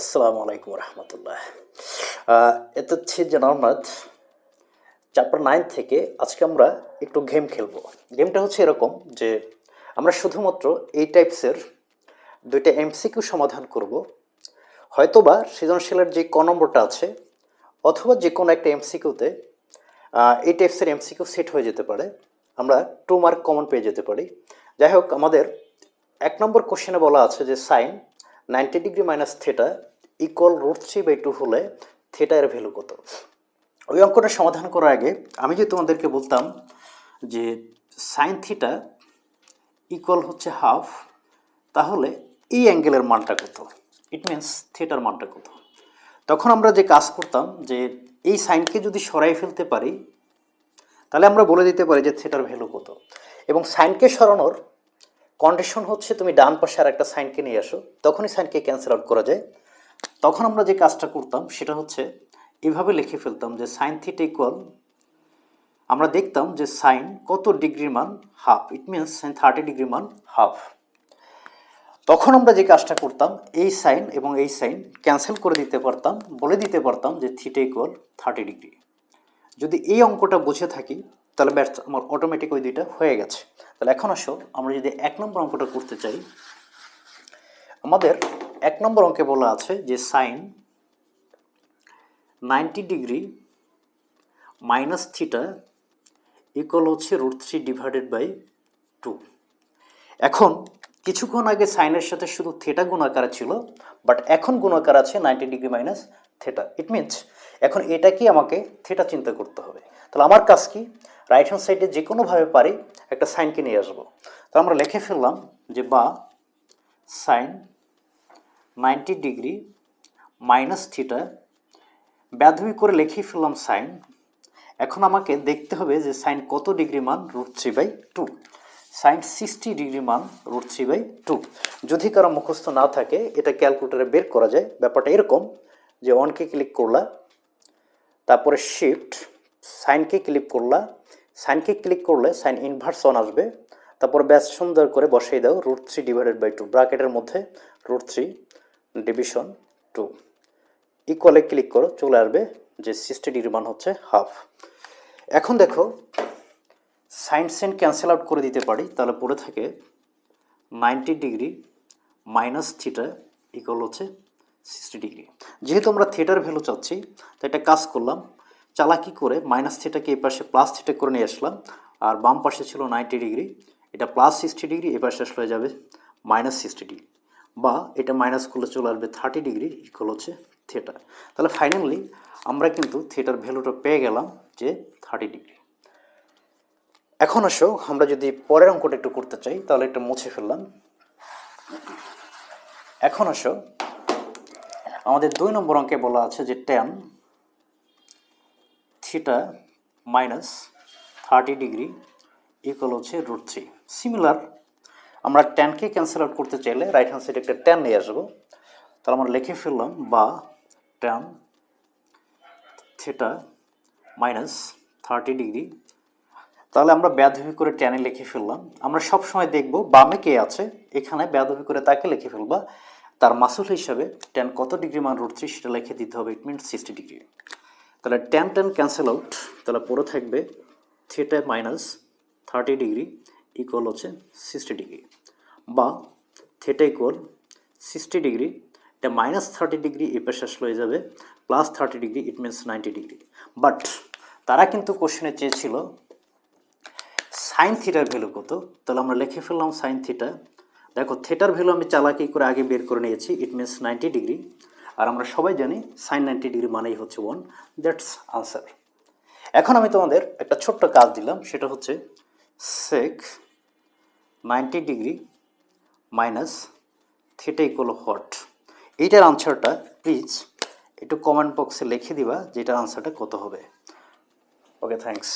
আসসালামু আলাইকুম রহমতুল্লাহ। এটা হচ্ছে জানাল মাথ চ্যাপ্টার নাইন থেকে আজকে আমরা একটু গেম খেলব। গেমটা হচ্ছে এরকম যে, আমরা শুধুমাত্র এই টাইপসের দুইটা এমসিকিউ সমাধান করব। হয়তোবা সৃজনশীলের যে ক নম্বরটা আছে, অথবা যে কোনো একটা এমসিকিউতে এই টাইপসের এমসিকিউ সেট হয়ে যেতে পারে। আমরা টু মার্ক কমন পেয়ে যেতে পারি। যাই হোক, আমাদের এক নম্বর কোশ্চেনে বলা আছে যে sine ninety degree minus theta equal root three by two হলে থেটা এর ভ্যালু কত? ওই অঙ্কটা সমাধান করার আগে আমি যে তোমাদেরকে বলতাম যে সাইন থিটা ইকুয়াল হচ্ছে হাফ তাহলে এই অ্যাঙ্গেলের মানটা কত? ইট মিনস থিয়েটার মানটা কত? তখন আমরা যে কাজ করতাম যে এই সাইনকে যদি সরাই ফেলতে পারি, তাহলে আমরা বলে দিতে পারি যে থিয়েটার ভ্যালু কত। এবং সাইনকে সরানোর কন্ডিশন হচ্ছে তুমি ডান পাশে আর একটা সাইনকে নিয়ে আসো, তখনই সাইনকে ক্যান্সেল আউট করা যায়। তখন আমরা যে কাজটা করতাম, সেটা হচ্ছে এভাবে লিখে ফেলতাম যে সাইন থিটা ইকুয়াল আমরা দেখতাম যে সাইন কত ডিগ্রির মান half it means sine thirty degree মান হাফ তখন আমরা যে কাজটা করতাম, এই সাইন এবং এই সাইন ক্যান্সেল করে দিতে পারতাম, বলে দিতে পারতাম যে থিটা ইকুয়াল থার্টি ডিগ্রি। যদি এই অঙ্কটা বুঝে থাকি তাহলে ব্যাস আমার অটোমেটিক ওই দুইটা হয়ে গেছে। তাহলে এখন আসো, আমরা যদি এক নম্বর অঙ্কটা করতে চাই, আমাদের এক নম্বর অঙ্কে বলা আছে যে sine ninety degree minus theta equal হচ্ছে root three divided by two এখন কিছুক্ষণ আগে সাইনের সাথে শুধু থেটা গুণাকার ছিল বাট এখন গুণাকার আছে ninety degree minus theta it means এখন এটাকে আমাকে থেটা চিন্তা করতে হবে। তাহলে আমার কাজ কি? রাইট হ্যান্ড সাইডে যে কোনোভাবে পারি, একটা সাইনকে নিয়ে আসব। তো আমরা লিখে ফেললাম যে বা sine ninety degree minus theta ব্যাধবি করে লিখেই ফেললাম সাইন এখন আমাকে দেখতে হবে যে সাইন কত ডিগ্রি মান root three by two sine sixty degree মান রুট থ্রি বাই টু যদি কারও মুখস্থ না থাকে, এটা ক্যালকুলেটারে বের করা যায়। ব্যাপারটা এরকম যে অনকে ক্লিক করলা, তারপরে শিফট সাইনকে ক্লিক করলা, সাইনকে ক্লিক করলে সাইন ইনভার্স অন আসবে। তারপর ব্যাস সুন্দর করে বসিয়ে দাও root three divided by two ব্রাকেটের মধ্যে রুট থ্রি ডিভিশন টু ইকুয়ালে ক্লিক করো, চলে আসবে যে সিক্সটি ডিগ্রি মান হচ্ছে হাফ এখন দেখো, সাইন সেন ক্যান্সেল আউট করে দিতে পারি, তাহলে পড়ে থাকে ninety degree minus theta equal হচ্ছে সিক্সটি ডিগ্রি যেহেতু আমরা থিয়েটার ভ্যালু চাচ্ছি, তো একটা কাজ করলাম চালাকি করে মাইনাস থিটাকে এই পাশে প্লাস থিটা করে নিয়ে আসলাম। আর বাম পাশে ছিল নাইনটি ডিগ্রি এটা প্লাস সিক্সটি ডিগ্রি এ পাশে আসলে যাবে মাইনাস সিক্সটি ডিগ্রি বা এটা মাইনাস করলে চলে আসবে থার্টি ডিগ্রি ইকুয়াল হচ্ছে থিয়েটার তাহলে ফাইনালি আমরা কিন্তু থিয়েটার ভ্যালুটা পেয়ে গেলাম যে থার্টি ডিগ্রি এখন আসো, আমরা যদি পরের অঙ্কটা একটু করতে চাই, তাহলে একটু মুছে ফেললাম। এখন আসো, আমাদের দুই নম্বর অঙ্কে বলা আছে যে tan theta minus thirty degree equal হচ্ছে রুট থ্রি সিমিলার আমরা টেনকে ক্যান্সেল আউট করতে চাইলে রাইট হ্যান্ড সাইডে একটা টেন নিয়ে আসব। তাহলে আমরা লিখে ফেললাম বা tan theta minus thirty degree তাহলে আমরা ব্যাধবি করে টেনে লিখে ফেললাম। আমরা সব সময় দেখব বামে কে আছে, এখানে ব্যাধবি করে তাকে লিখে ফেলবা। তার মাসুল হিসাবে টেন কত ডিগ্রি মান রুট থ্রি সেটা লিখে দিতে হবে ইট মিনস সিক্সটি ডিগ্রি তাহলে টেন টেন ক্যান্সেল আউট তাহলে পরে থাকবে theta minus thirty degree equal হচ্ছে সিক্সটি ডিগ্রি বা থেটা ইকুয়াল সিক্সটি ডিগ্রি এটা মাইনাস থার্টি ডিগ্রি এ পাশে আসলে হয়ে যাবে plus thirty degree it means ninety degree but তারা কিন্তু কোশ্চেনে চেয়েছিল সাইন থিটার ভ্যালু কত? তাহলে আমরা লিখে ফেললাম সাইন থিটা দেখো থিটার ভ্যালু আমি চালাকি করে আগে বের করে নিয়েছি ইট মিনস নাইনটি ডিগ্রি আর আমরা সবাই জানি সাইন নাইনটি ডিগ্রি মানেই হচ্ছে ওয়ান দ্যাটস আনসার এখন আমি তোমাদের একটা ছোট্ট কাজ দিলাম, সেটা হচ্ছে sec ninety degree minus theta equal hot এইটার আনসারটা প্লিজ একটু কমেন্ট বক্সে লিখে দিবা, যেটার আনসারটা কত হবে। Okay thanks